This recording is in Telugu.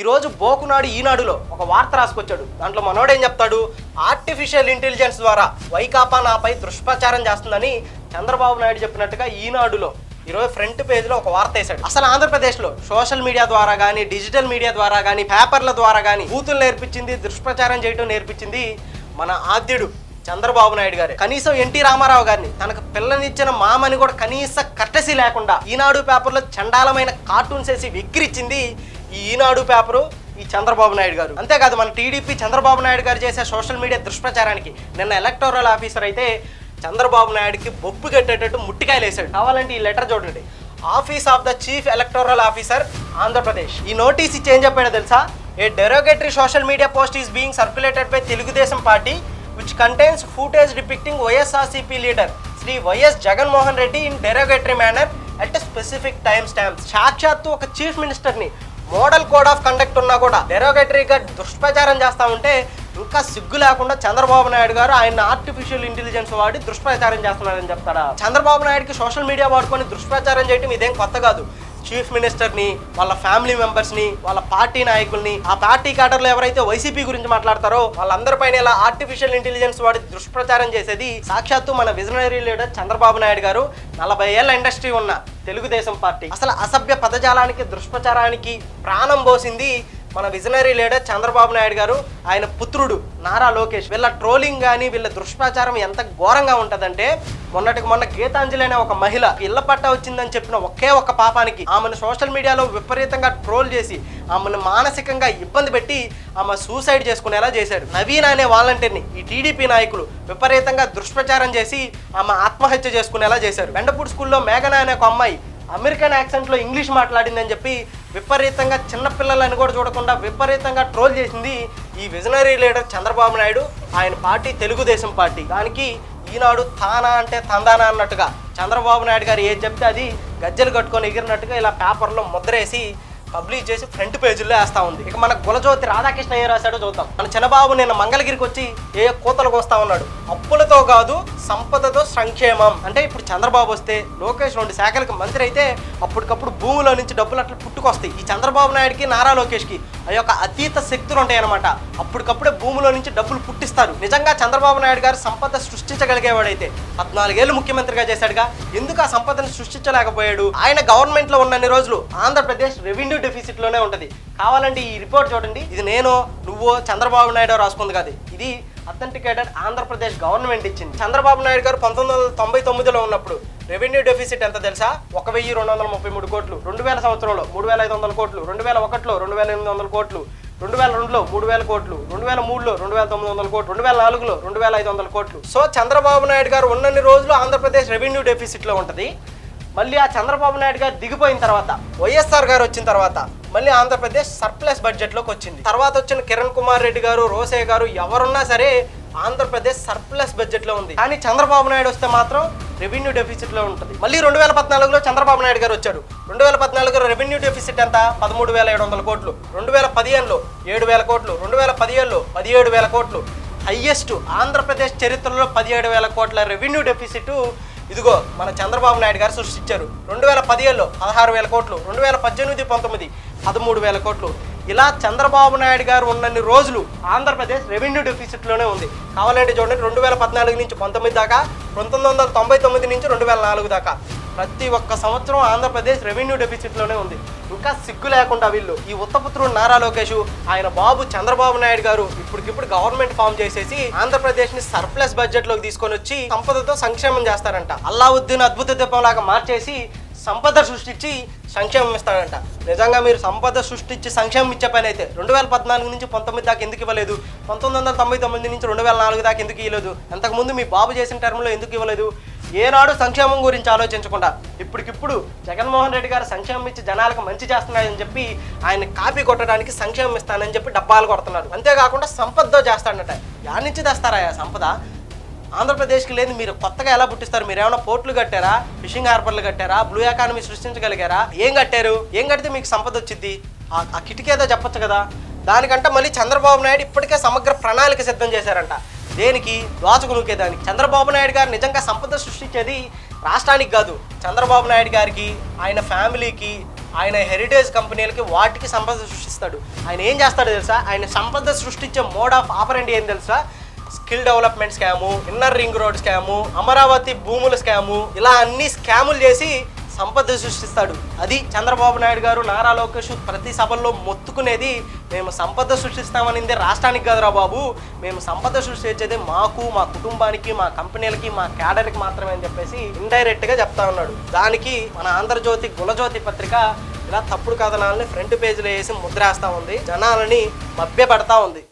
ఈరోజు బోకునాడు ఈనాడులో ఒక వార్త రాసుకొచ్చాడు. దాంట్లో మనోడేం చెప్తాడు? ఆర్టిఫిషియల్ ఇంటెలిజెన్స్ ద్వారా వైకాపా నాపై దుష్ప్రచారం చేస్తుందని చంద్రబాబు నాయుడు చెప్పినట్టుగా ఈనాడులో ఈరోజు ఫ్రంట్ పేజ్లో ఒక వార్త వేశాడు. అసలు ఆంధ్రప్రదేశ్లో సోషల్ మీడియా ద్వారా కానీ డిజిటల్ మీడియా ద్వారా కానీ పేపర్ల ద్వారా కానీ బూతులు నేర్పించింది దుష్ప్రచారం చేయటం నేర్పించింది మన ఆద్యుడు చంద్రబాబు నాయుడు గారే. కనీసం ఎన్టీ రామారావు గారిని తనకు పిల్లనిచ్చిన మామని కూడా కనీస కట్టసి లేకుండా ఈనాడు పేపర్లో చండాలమైన కార్టూన్స్ వేసి వెక్కిరిచ్చింది ఈ ఈనాడు పేపరు ఈ చంద్రబాబు నాయుడు గారు. అంతేకాదు మన టీడీపీ చంద్రబాబు నాయుడు గారు చేసే సోషల్ మీడియా దుష్ప్రచారానికి నిన్న ఎలక్టోరల్ ఆఫీసర్ అయితే చంద్రబాబు నాయుడుకి బొప్పు కట్టేటట్టు ముట్టికాయలు వేశాడు. కావాలంటే ఈ లెటర్ చూడండి. Office of the chief electoral officer Andhra Pradesh. ఈ నోటీస్ ఇచ్చి ఏం చెప్పాడో తెలుసా? A derogatory social media post is being circulated by Telugu Desam party which contains footage depicting YSRCP leader Shri YS Jagan Mohan Reddy in derogatory manner at specific time stamp సాక్షాత్తు ఒక చీఫ్ మినిస్టర్ని మోడల్ కోడ్ ఆఫ్ కండక్ట్ ఉన్నా కూడా డెరోగేటరీగా దుష్ప్రచారం చేస్తా ఉంటే ఇంకా సిగ్గు లేకుండా చంద్రబాబు నాయుడు గారు ఆయన ఆర్టిఫిషియల్ ఇంటెలిజెన్స్ వాడి దుష్ప్రచారం చేస్తున్నారని చెప్తాడా? చంద్రబాబు నాయుడుకి సోషల్ మీడియా వాడుకొని దుష్ప్రచారం చేయడం ఇదేం కొత్త కాదు. చీఫ్ మినిస్టర్ని వాళ్ళ ఫ్యామిలీ మెంబర్స్ని వాళ్ళ పార్టీ నాయకుల్ని ఆ పార్టీ క్యాడర్లో ఎవరైతే వైసీపీ గురించి మాట్లాడతారో వాళ్ళందరిపైన ఇలా ఆర్టిఫిషియల్ ఇంటెలిజెన్స్ వాడి దుష్ప్రచారం చేసేది సాక్షాత్తు మన విజనరీ లీడర్ చంద్రబాబు నాయుడు గారు. నలభై ఏళ్ళ ఇండస్ట్రీ ఉన్న తెలుగుదేశం పార్టీ. అసలు అసభ్య పదజాలానికి దుష్ప్రచారానికి ప్రాణం పోసింది మన విజనరీ లీడర్ చంద్రబాబు నాయుడు గారు ఆయన పుత్రుడు నారా లోకేష్. వీళ్ళ ట్రోలింగ్ కానీ వీళ్ళ దుష్ప్రచారం ఎంత ఘోరంగా ఉంటుందంటే మొన్నటికి మొన్న గీతాంజలి అనే ఒక మహిళ ఇళ్ళ పట్ట వచ్చిందని చెప్పిన ఒకే ఒక్క పాపానికి ఆమెను సోషల్ మీడియాలో విపరీతంగా ట్రోల్ చేసి ఆమెను మానసికంగా ఇబ్బంది పెట్టి ఆమె సూసైడ్ చేసుకునేలా చేశాడు. నవీన్ అనే వాలంటీర్ని ఈ టీడీపీ నాయకులు విపరీతంగా దుష్ప్రచారం చేసి ఆమె ఆత్మహత్య చేసుకునేలా చేశారు. వెండపూడి స్కూల్లో మేఘన అనే ఒక అమ్మాయి అమెరికన్ యాక్సెంట్లో ఇంగ్లీష్ మాట్లాడిందని చెప్పి విపరీతంగా చిన్నపిల్లలని కూడా చూడకుండా విపరీతంగా ట్రోల్ చేసింది ఈ విజనరీ లీడర్ చంద్రబాబు నాయుడు. ఆయన పార్టీ తెలుగుదేశం పార్టీ. దానికి ఈనాడు తానా అంటే తందానా అన్నట్టుగా చంద్రబాబు నాయుడు గారు ఏది చెప్తే అది గజ్జలు కట్టుకొని ఎగిరినట్టుగా ఇలా పేపర్లో ముద్రేసి పబ్లిష్ చేసి ఫ్రంట్ పేజీల్లో వేస్తా ఉంది. ఇక మన గుణజ్యోతి రాధాకృష్ణ ఏ రాశాడో చూద్దాం. మన చిన్నబాబు నిన్న మంగళగిరికి వచ్చి ఏ కోతలు కోస్తా ఉన్నాడు. అప్పులతో కాదు సంపదతో సంక్షేమం. అంటే ఇప్పుడు చంద్రబాబు వస్తే లోకేష్ రెండు శాఖలకు మంత్రి అయితే అప్పటికప్పుడు భూమిలో నుంచి డబ్బులు అట్లా పుట్టుకొస్తాయి. ఈ చంద్రబాబు నాయుడికి నారా లోకేష్కి ఆ యొక్క అతీత శక్తులు ఉంటాయన్నమాట. అప్పటికప్పుడే భూమిలో నుంచి డబ్బులు పుట్టిస్తారు. నిజంగా చంద్రబాబు నాయుడు గారు సంపద సృష్టించగలిగేవాడైతే పద్నాలుగేళ్ళు ముఖ్యమంత్రిగా చేశాడుగా. ఎందుకు ఆ సంపదను సృష్టించలేకపోయాడు? ఆయన గవర్నమెంట్లో ఉన్నన్ని రోజులు ఆంధ్రప్రదేశ్ రెవెన్యూ డెఫిసిట్లోనే ఉంటది. కావాలంటే ఈ రిపోర్ట్ చూడండి. ఇది నేను నువ్వు చంద్రబాబు నాయుడు రాసుకుంది కాదు. ఇది అథెంటికేటెడ్ ఆంధ్రప్రదేశ్ గవర్నమెంట్ ఇచ్చింది. చంద్రబాబు నాయుడు గారు పంతొమ్మిది వందల తొంభై తొమ్మిదిలో ఉన్నప్పుడు రెవెన్యూ డెఫిసిట్ ఎంత తెలుసా? ఒక వెయ్యి రెండు వందల ముప్పై మూడు కోట్లు. రెండు వేల సంవత్సరంలో మూడు వేల ఐదు వందల కోట్లు. రెండు వేల ఒకటిలో రెండు వేల ఎనిమిది వందల కోట్లు. రెండు వేల రెండులో మూడు వేల కోట్లు. రెండు వేల మూడులో రెండు వేల తొమ్మిది వందల కోట్లు. రెండు వేల నాలుగులో రెండు వేల ఐదు వందల కోట్లు. సో చంద్రబాబు నాయుడు గారు ఉన్నన్ని రోజులు ఆంధ్రప్రదేశ్ రెవెన్యూ డెఫిసిట్లో ఉంటుంది. మళ్ళీ ఆ చంద్రబాబు నాయుడు గారు దిగిపోయిన తర్వాత వైఎస్ఆర్ గారు వచ్చిన తర్వాత మళ్ళీ ఆంధ్రప్రదేశ్ సర్ప్లస్ బడ్జెట్లోకి వచ్చింది. తర్వాత వచ్చిన కిరణ్ కుమార్ రెడ్డి గారు రోసే గారు ఎవరున్నా సరే ఆంధ్రప్రదేశ్ సర్ప్లస్ బడ్జెట్లో ఉంది. కానీ చంద్రబాబు నాయుడు వస్తే మాత్రం రెవెన్యూ డెఫిసిట్లో ఉంటుంది. మళ్ళీ రెండు వేల పద్నాలుగులో చంద్రబాబు నాయుడు గారు వచ్చాడు. రెండు వేల పద్నాలుగులో రెవెన్యూ డెఫిసిట్ ఎంత? పదమూడు వేల ఏడు వందల కోట్లు. రెండు వేల పదిహేనులో ఏడు వేల కోట్లు. రెండు వేల పదిహేనులో పదిహేడు వేల కోట్లు. హయ్యెస్ట్ ఆంధ్రప్రదేశ్ చరిత్రలో పదిహేడు వేల కోట్ల రెవెన్యూ డెఫిసిట్ ఇదిగో మన చంద్రబాబు నాయుడు గారు సృష్టించారు. రెండు వేల పదిహేడులో పదహారు వేల కోట్లు రెండు వేల పద్దెనిమిది పంతొమ్మిది పదమూడు వేల కోట్లు. ఇలా చంద్రబాబు నాయుడు గారు ఉన్నన్ని రోజులు ఆంధ్రప్రదేశ్ రెవెన్యూ డెఫిసిట్లోనే ఉంది. కావాలంటే చూడండి రెండు వేల పద్నాలుగు నుంచి పంతొమ్మిది దాకా పంతొమ్మిది వందల తొంభై తొమ్మిది నుంచి రెండు వేల నాలుగు దాకా. ప్రతి ఒక్క సంవత్సరం ఆంధ్రప్రదేశ్ రెవెన్యూ డెఫిసిట్లోనే ఉంది. ఇంకా సిగ్గు లేకుండా వీళ్ళు. ఈ ఉత్తపుత్రుడు నారా లోకేష్ ఆయన బాబు చంద్రబాబు నాయుడు గారు ఇప్పటికిప్పుడు గవర్నమెంట్ ఫామ్ చేసేసి ఆంధ్రప్రదేశ్ని సర్ప్లస్ బడ్జెట్లోకి తీసుకొని వచ్చి సంపదతో సంక్షేమం చేస్తారంట. అల్లావుద్దీన్ అద్భుత దీపం లాగా మార్చేసి సంపద సృష్టించి సంక్షేమం ఇస్తాడంట. నిజంగా మీరు సంపద సృష్టించి సంక్షేమం ఇచ్చే పని అయితే రెండు వేల పద్నాలుగు నుంచి పంతొమ్మిది దాకా ఎందుకు ఇవ్వలేదు? పంతొమ్మిది వందల తొంభై తొమ్మిది నుంచి రెండు వేల నాలుగు దాకా ఎందుకు ఇవ్వలేదు అంతకుముందు మీ బాబు చేసిన టర్మ్లో ఎందుకు ఇవ్వలేదు? ఏనాడు సంక్షేమం గురించి ఆలోచించకుండా ఇప్పటికిప్పుడు జగన్మోహన్ రెడ్డి గారు సంక్షేమం ఇచ్చి జనాలకు మంచి చేస్తున్నాయని చెప్పి ఆయన కాపీ కొట్టడానికి సంక్షేమం ఇస్తానని చెప్పి డబ్బాలు కొడుతున్నారు. అంతేకాకుండా సంపదతో చేస్తాడట. యాడ్ నుంచి తెస్తారా సంపద? ఆంధ్రప్రదేశ్కి లేదు మీరు కొత్తగా ఎలా పుట్టిస్తారు? మీరు ఏమైనా పోర్ట్లు కట్టారా? ఫిషింగ్ హార్బర్లు కట్టారా? బ్లూ ఎకానమీ సృష్టించగలిగారా? ఏం కట్టారు? ఏం కడితే మీకు సంపద వచ్చింది ఆ ఆ కిటికీ ఏదో చెప్పొచ్చు కదా? దానికంటే మళ్ళీ చంద్రబాబు నాయుడు ఇప్పటికే సమగ్ర ప్రణాళిక సిద్ధం చేశారంట. దేనికి? దోచకునుకే దానికి. చంద్రబాబు నాయుడు గారు నిజంగా సంపద సృష్టించేది రాష్ట్రానికి కాదు. చంద్రబాబు నాయుడు గారికి ఆయన ఫ్యామిలీకి ఆయన హెరిటేజ్ కంపెనీలకి వాటికి సంపద సృష్టిస్తాడు. ఆయన ఏం చేస్తాడో తెలుసా? ఆయన సంపద సృష్టించే మోడ్ ఆఫ్ ఆపరెంట్ ఏం తెలుసా? Skill development scam inner ring road scam Amaravati భూముల స్కాము ఇలా అన్ని స్కాములు చేసి సంపద సృష్టిస్తాడు. అది చంద్రబాబు నాయుడు గారు నారా లోకేష్ ప్రతి సభల్లో మొత్తుకునేది మేము సంపద సృష్టిస్తామనింది రాష్ట్రానికి కదరా బాబు. మేము సంపద సృష్టించేది మాకు మా కుటుంబానికి మా కంపెనీలకి మా క్యాడర్కి మాత్రమే అని చెప్పేసి ఇండైరెక్ట్గా చెప్తా ఉన్నాడు. దానికి మన ఆంధ్రజ్యోతి గులజ్యోతి పత్రిక ఇలా తప్పుడు కథనాలని ఫ్రంట్ పేజీలో వేసి ముద్రేస్తా ఉంది. జనాలని మభ్యపడతా ఉంది.